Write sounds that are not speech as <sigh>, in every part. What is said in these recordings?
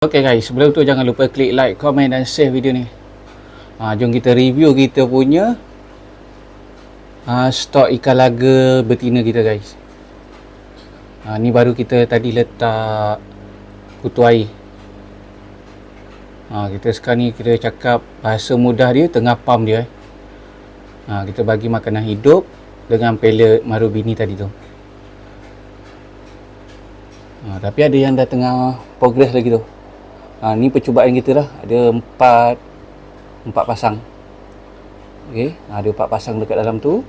Okay guys, sebelum tu jangan lupa klik like, komen dan share video ni. Ha, jom kita review kita punya ha, stok ikan laga betina kita guys. Ha, ni baru kita tadi letak kutu air. Ha, kita sekarang ni kita cakap bahasa mudah dia tengah pam dia. Eh. Ha, kita bagi makanan hidup dengan pellet marubini tadi tu. Ha, tapi ada yang dah tengah progress lagi tu. Ha, ni percubaan kita lah. Ada empat empat pasang. Okey, ha, ada empat pasang dekat dalam tu.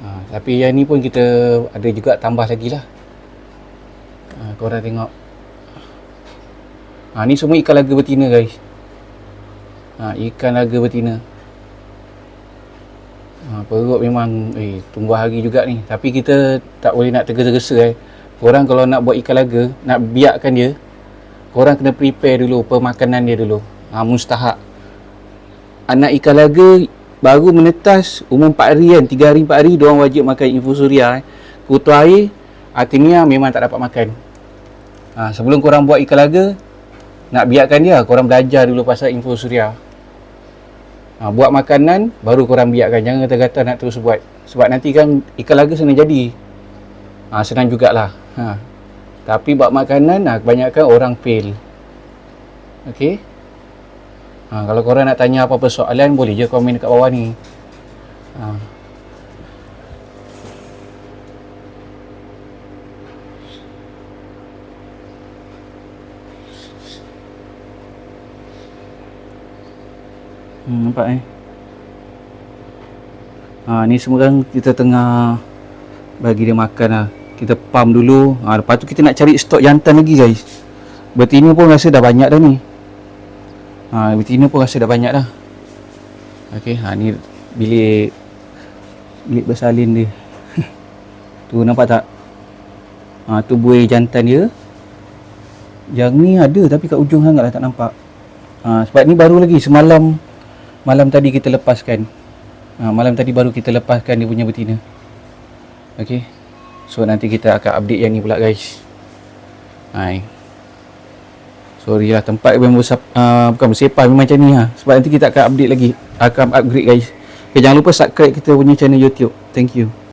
Ha, tapi yang ni pun kita ada juga tambah lagi lah. Ha, korang tengok. Ha, ni semua ikan laga betina guys. Ha, ikan laga betina. Ha, perut memang eh, tunggu hari juga ni. Tapi kita tak boleh nak tergesa-gesa eh. Korang kalau nak buat ikan laga, nak biarkan dia, korang kena prepare dulu pemakanan dia dulu. Ha, mustahak. Anak ikan laga baru menetas umur 4 hari kan, 3 hari 4 hari diorang wajib makan infusoria eh. Kutu air, artemia memang tak dapat makan. Ha, sebelum korang buat ikan laga, nak biarkan dia, korang belajar dulu pasal infusoria. Ha, buat makanan, baru korang biarkan. Jangan kata-kata nak terus buat. Sebab nanti kan ikan laga senang jadi. Ha, senang jugalah. Ha, tapi buat makanan nah, kebanyakan orang fail. Okey. Ha, kalau korang nak tanya apa-apa soalan boleh je komen dekat bawah ni. Ha. Hmm, nampak eh. Ha, ni semua kan kita tengah bagi dia makan lah kita pump dulu. Ha, lepas tu kita nak cari stok jantan lagi guys. Betina pun rasa dah banyak dah ni. Ha, betina pun rasa dah banyak dah. Ok ha, ni bilik bilik bersalin dia. <laughs> Tu nampak tak? Ha, tu buih jantan dia. Yang ni ada tapi kat ujung sangat lah tak nampak. Ha, sebab ni baru lagi semalam malam tadi kita lepaskan. Ha, malam tadi baru kita lepaskan dia punya betina ok So nanti kita akan update yang ni pula guys. Hai. Sorry lah tempat memang uh, bukan bersepah memang macam ni ha. Sebab nanti kita akan update lagi. Akan upgrade guys. Okay, jangan lupa subscribe kita punya channel YouTube. Thank you.